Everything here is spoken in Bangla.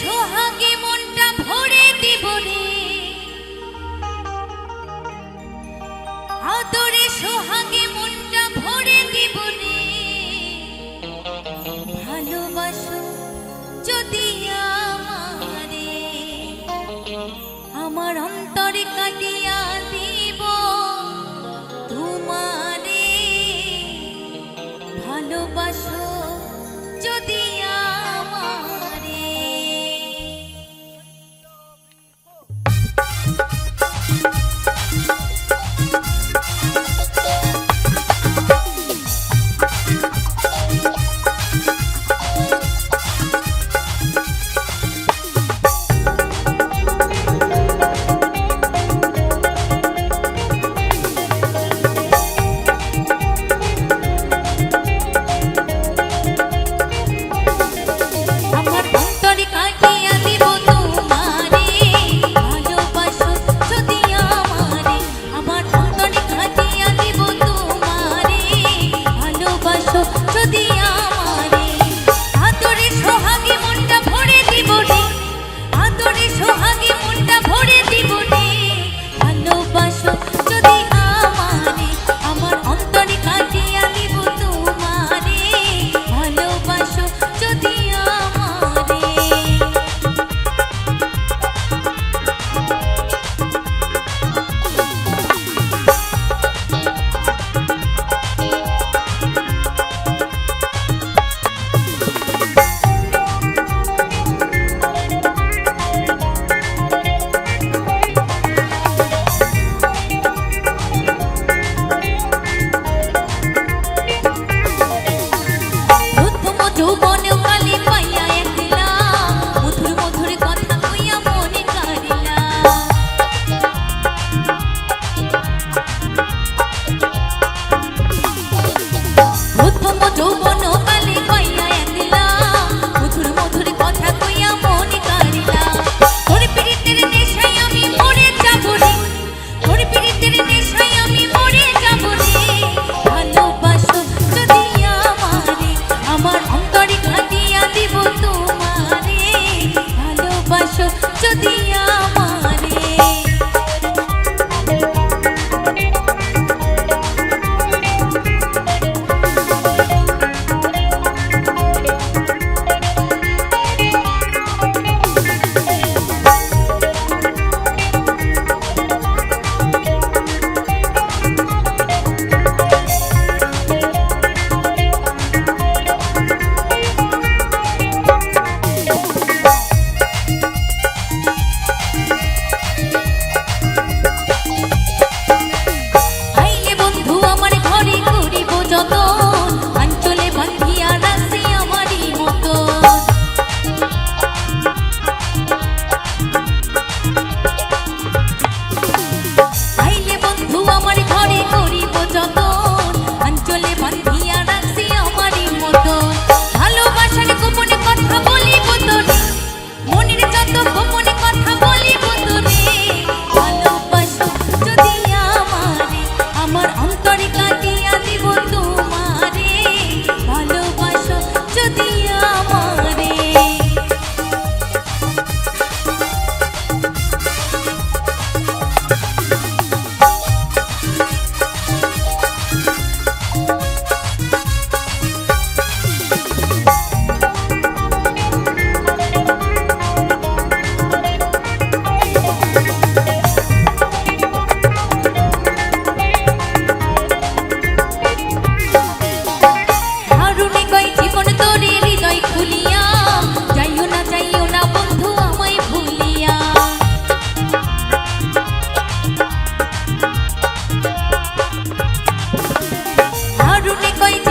সোহাগে মনটা ভরে দিব রে আদরে সোহাগে মনটা ভরে দিব রে আমার অন্তরে কাটিয়া অরুণে কই